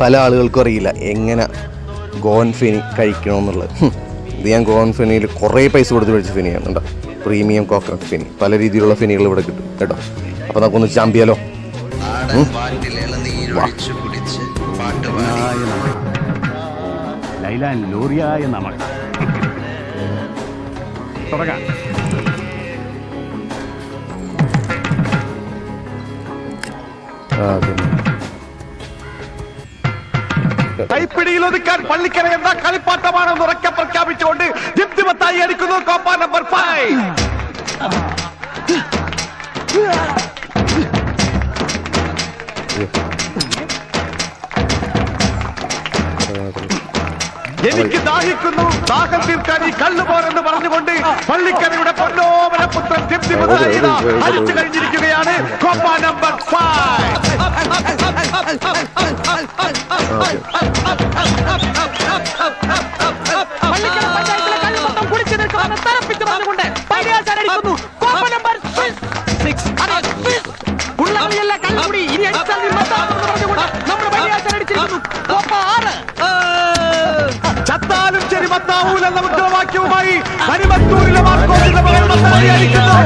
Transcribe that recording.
പല ആളുകൾക്കും അറിയില്ല എങ്ങനെ ഗോൺഫിനി ഫെനി കഴിക്കണമെന്നുള്ളത്. ഇത് ഞാൻ ഗോൺഫിനിയിൽ ഫെനിയിൽ കുറേ പൈസ കൊടുത്ത് മേടിച്ച ഫിനിയാണ് കേട്ടോ. Premium coconut feni. പല രീതിയിലുള്ള ഫിനികൾ ഇവിടെ കിട്ടും കേട്ടോ. അപ്പോൾ നമുക്കൊന്ന് ചാമ്പിയാലോ? ലോറിയായ നമ്മൾ തുടങ്ങാം. ആ കൈപ്പിടിയിൽ ഒതുക്കാൻ പള്ളിക്കര എന്ന കളിപ്പാട്ടമാണെന്ന് ഉറക്കെ പ്രഖ്യാപിച്ചുകൊണ്ട് ജിപ്തിമത്തായി അടിക്കുന്നു കോപ്പ നമ്പർ ഫൈവ് എനിക്ക് ദാഹിക്കുന്നു ദാഹം തീർക്കാൻ ഈ കള്ളു പോരെന്ന് പറഞ്ഞുകൊണ്ട് പള്ളിക്കരയുടെ പൊന്നോമന പുത്രൻ അടിച്ചു കഴിഞ്ഞിരിക്കുകയാണ് കോപ്പ നമ്പർ ഫൈവ് ചത്താലും ശരി മത്താവൂലെന്ന മുദ്രാവാക്യവുമായി ഹരിമത്തൂരിലെ മാർക്കോസിന്റെ മകൻ മത്താരി അടിക്കുന്നു.